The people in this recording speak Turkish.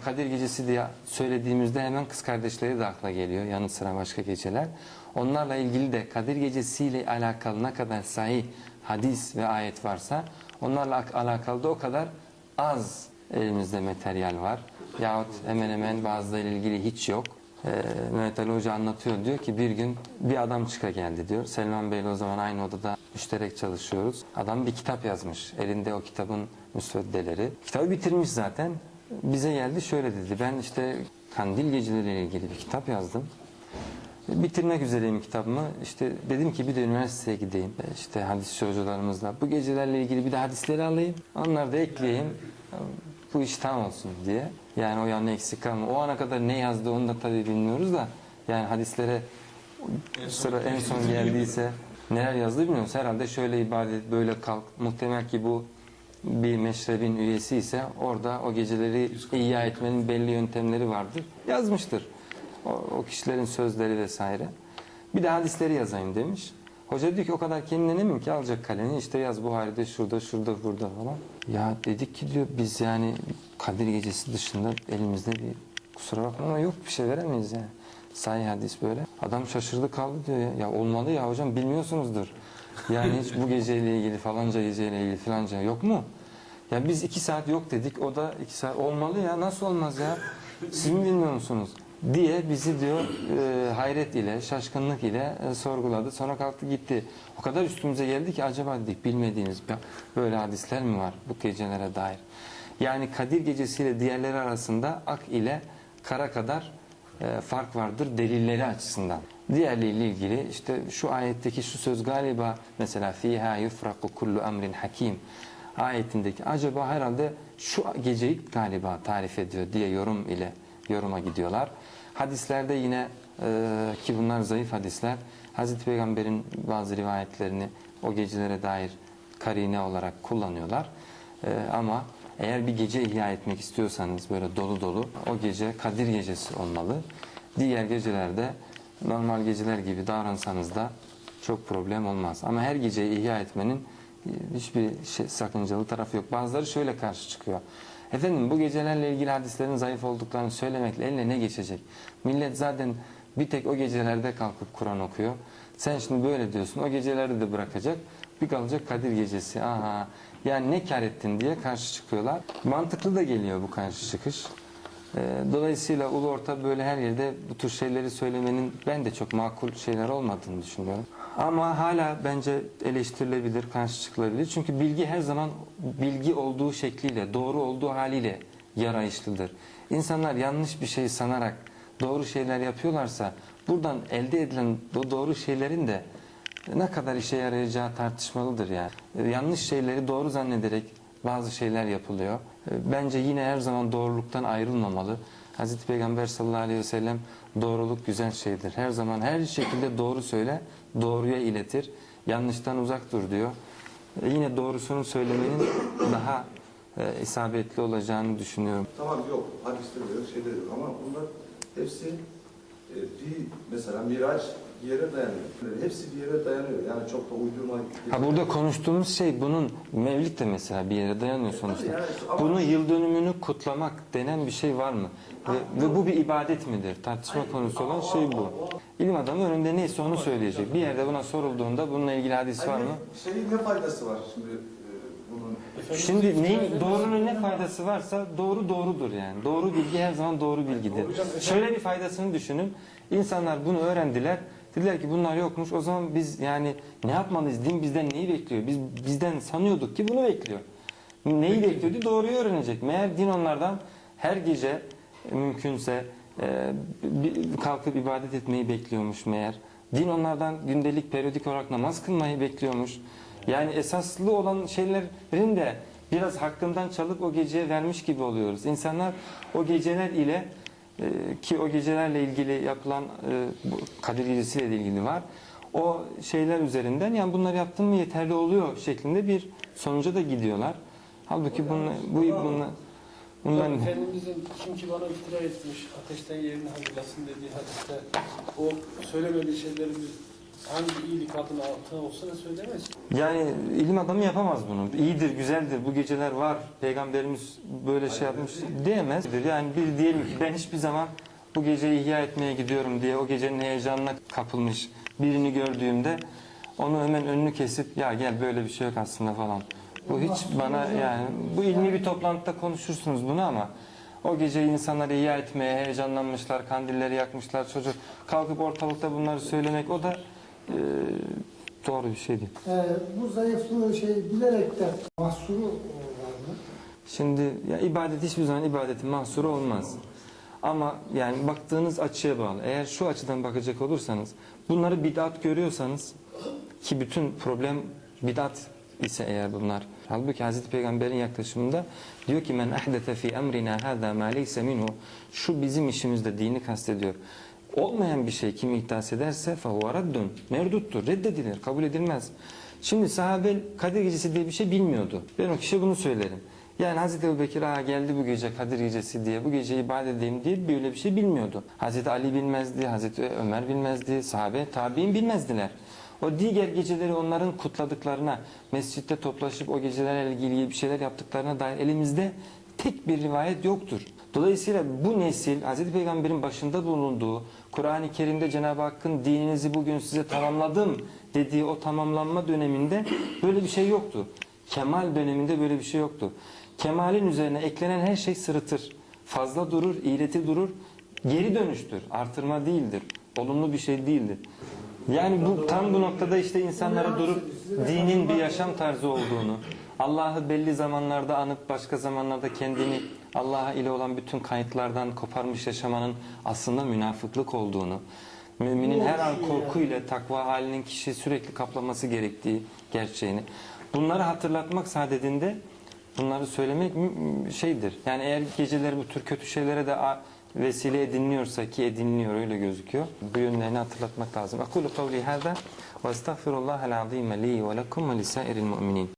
Kadir Gecesi diye söylediğimizde hemen kız kardeşleri de akla geliyor. Yanı sıra başka geceler. Onlarla ilgili de Kadir Gecesi ile alakalı ne kadar sahih hadis ve ayet varsa onlarla ak- alakalı da o kadar az elimizde materyal var. Yahut hemen hemen bazılarıyla ilgili hiç yok. Ee, Mehmet Ali Hoca anlatıyor diyor ki bir gün bir adam çıka geldi diyor. Selman Bey'le o zaman aynı odada müşterek çalışıyoruz. Adam bir kitap yazmış. Elinde o kitabın müsveddeleri. Kitabı bitirmiş zaten. Bize geldi şöyle dedi. Ben işte kandil geceleriyle ilgili bir kitap yazdım. Bitirmek üzereyim kitabımı. İşte dedim ki bir de üniversiteye gideyim. E, İşte hadis hocalarımızla. Bu gecelerle ilgili bir de hadisleri alayım. Onları da ekleyeyim. Bu iş tam olsun diye. Yani o yanına eksik kalma. O ana kadar ne yazdı onu da tabii bilmiyoruz da. Yani hadislere sıra en son geldiyse neler yazdı bilmiyoruz. Herhalde şöyle ibadet böyle kalk. Muhtemel ki bu bir meşrebin üyesi ise orada o geceleri ihya etmenin belli yöntemleri vardır. Yazmıştır. O, o kişilerin sözleri vesaire. Bir de hadisleri yazayım demiş. Hoca diyor ki o kadar kendine eminim ki alacak kalemi işte yaz Buhari'de şurada şurada burada falan. Ya dedik ki diyor biz yani Kadir Gecesi dışında elimizde bir kusura bakma ama yok bir şey veremeyiz yani. Sahih hadis böyle. Adam şaşırdı kaldı diyor ya. Ya olmalı ya hocam bilmiyorsunuzdur. Yani hiç bu geceyle ilgili falanca geceyle ilgili filanca yok mu? Ya biz iki saat yok dedik. O da iki saat olmalı ya. Nasıl olmaz ya? Siz mi bilmiyor musunuz? Diye bizi diyor e, hayret ile, şaşkınlık ile e, sorguladı. Sonra kalktı gitti. O kadar üstümüze geldi ki acaba dedik bilmediğimiz böyle hadisler mi var bu gecelere dair? Yani Kadir gecesiyle diğerleri arasında ak ile kara kadar e, fark vardır delilleri açısından. Diğerleriyle ilgili işte şu ayetteki şu söz galiba mesela fiha yufraku kullu emrin hakim ayetindeki acaba herhalde şu geceyi galiba tarif ediyor diye yorum ile yoruma gidiyorlar. Hadislerde yine e, ki bunlar zayıf hadisler Hazreti Peygamber'in bazı rivayetlerini o gecelere dair karine olarak kullanıyorlar. E, ama eğer bir gece ihya etmek istiyorsanız böyle dolu dolu o gece Kadir gecesi olmalı. Diğer gecelerde normal geceler gibi davransanız da çok problem olmaz. Ama her geceyi ihya etmenin hiçbir şey, sakıncalı tarafı yok. Bazıları şöyle karşı çıkıyor. Efendim bu gecelerle ilgili hadislerin zayıf olduklarını söylemekle eline ne geçecek? Millet zaten bir tek o gecelerde kalkıp Kur'an okuyor. Sen şimdi böyle diyorsun. O gecelerde de bırakacak. Bir kalacak Kadir gecesi. Aha. Yani ne kar ettin diye karşı çıkıyorlar. Mantıklı da geliyor bu karşı çıkış. Ee, Dolayısıyla ulu orta böyle her yerde bu tür şeyleri söylemenin ben de çok makul şeyler olmadığını düşünüyorum. Ama hala bence eleştirilebilir, karşı çıkılabilir. Çünkü bilgi her zaman bilgi olduğu şekliyle, doğru olduğu haliyle yarayışlıdır. İnsanlar yanlış bir şey sanarak doğru şeyler yapıyorlarsa buradan elde edilen bu doğru şeylerin de ne kadar işe yarayacağı tartışmalıdır yani. Ee, Yanlış şeyleri doğru zannederek bazı şeyler yapılıyor. Ee, Bence yine her zaman doğruluktan ayrılmamalı. Hazreti Peygamber sallallahu aleyhi ve sellem doğruluk güzel şeydir. Her zaman her şekilde doğru söyle, doğruya iletir. Yanlıştan uzak dur diyor. Ee, Yine doğrusunu söylemenin daha e, isabetli olacağını düşünüyorum. Tamam yok, hadiste de yok, şeyde de yok ama bunlar hepsi e, bir mesela Miraç bir yere dayanıyor. Hepsi bir yere dayanıyor. Yani çok da uydurma. Ha burada konuştuğumuz şey bunun Mevlid de mesela bir yere dayanıyor sonuçta. yani ama- Bunu yıl dönümünü kutlamak denen bir şey var mı? Ve, ve bu bir ibadet midir? Tartışma konusu olan şey bu. İlim adamı önünde neyse onu söyleyecek. Bir yerde buna sorulduğunda bununla ilgili hadis var mı? Şeyin ne faydası var şimdi e, bunun? Şimdi neyin, doğrunun ne faydası varsa doğru doğrudur yani. Doğru bilgi her zaman doğru bilgidir. Şöyle bir faydasını düşünün. İnsanlar bunu öğrendiler. Dediler ki bunlar yokmuş. O zaman biz yani ne yapmalıyız? Din bizden neyi bekliyor? Biz bizden sanıyorduk ki bunu bekliyor. Neyi bekliyordu? Doğruyu öğrenecek. Meğer din onlardan her gece mümkünse e, kalkıp ibadet etmeyi bekliyormuş meğer. Din onlardan gündelik periyodik olarak namaz kılmayı bekliyormuş. Yani esaslı olan şeylerin de biraz hakkından çalıp o geceye vermiş gibi oluyoruz. İnsanlar o geceler ile e, ki o gecelerle ilgili yapılan e, Kadir Gecesi'yle de ilgili var. O şeyler üzerinden yani bunları yaptın mı yeterli oluyor şeklinde bir sonuca da gidiyorlar. Halbuki bunlar, bu bunlar Hocam Efendimizin kim ki bana iftira etmiş, ateşten yerini hazırlasın dediği hadiste o söylemediği şeyleri biz hangi iyilik adına altı olsa da söylemez. Yani ilim adamı yapamaz bunu. İyidir, güzeldir, bu geceler var, peygamberimiz böyle şey yapmış diyemez. Yani bir diyelim ki ben hiçbir zaman bu geceyi ihya etmeye gidiyorum diye o gecenin heyecanına kapılmış birini gördüğümde onu hemen önünü kesip ya gel böyle bir şey yok aslında falan. Bu hiç bana yani bu ilmi bir toplantıda konuşursunuz bunu ama o gece insanları ihya etmeye heyecanlanmışlar, kandilleri yakmışlar, çocuk kalkıp ortalıkta bunları söylemek o da e, doğru bir şey değil. Ee, bu zayıflığı şey bilerek de mahsuru var mı? Şimdi ya ibadet hiçbir zaman ibadetin mahsuru olmaz. Ama yani baktığınız açıya bağlı. Eğer şu açıdan bakacak olursanız bunları bid'at görüyorsanız ki bütün problem bid'at ise eğer bunlar. Halbuki Hazreti Peygamber'in yaklaşımında diyor ki men ahdete fi emrina hada ma leysa minhu şu bizim işimizde dini kastediyor. Olmayan bir şey kim iddias ederse fehuve raddun. Merduttur, reddedilir, kabul edilmez. Şimdi sahabe Kadir Gecesi diye bir şey bilmiyordu. Ben o kişiye bunu söylerim. Yani Hazreti Ebu Bekir "Aa, geldi bu gece Kadir Gecesi diye, bu gece ibadet edeyim diye böyle bir şey bilmiyordu. Hazreti Ali bilmezdi, Hazreti Ömer bilmezdi, sahabe, tabi'in bilmezdiler. O diğer geceleri onların kutladıklarına, mescitte toplaşıp o gecelerle ilgili bir şeyler yaptıklarına dair elimizde tek bir rivayet yoktur. Dolayısıyla bu nesil Hz. Peygamber'in başında bulunduğu Kur'an-ı Kerim'de Cenab-ı Hakk'ın dininizi bugün size tamamladım dediği o tamamlanma döneminde böyle bir şey yoktu. Kemal döneminde böyle bir şey yoktu. Kemalin üzerine eklenen her şey sırıtır. Fazla durur, iğreti durur. Geri dönüştür. Artırma değildir. Olumlu bir şey değildir. Yani bu tam bu noktada işte insanlara durup dinin bir yaşam tarzı olduğunu, Allah'ı belli zamanlarda anıp başka zamanlarda kendini Allah ile olan bütün kayıtlardan koparmış yaşamanın aslında münafıklık olduğunu, müminin her an korkuyla takva halinin kişi sürekli kaplaması gerektiği gerçeğini. Bunları hatırlatmak saadetinde bunları söylemek şeydir. Yani eğer geceleri bu tür kötü şeylere de vesile ediniliyorsa ki ediniliyor öyle gözüküyor. Bu yönlerini hatırlatmak lazım. Akulu kavli hâzâ ve estağfirullahal azîme li ve lekum ve lisairil mu'minin.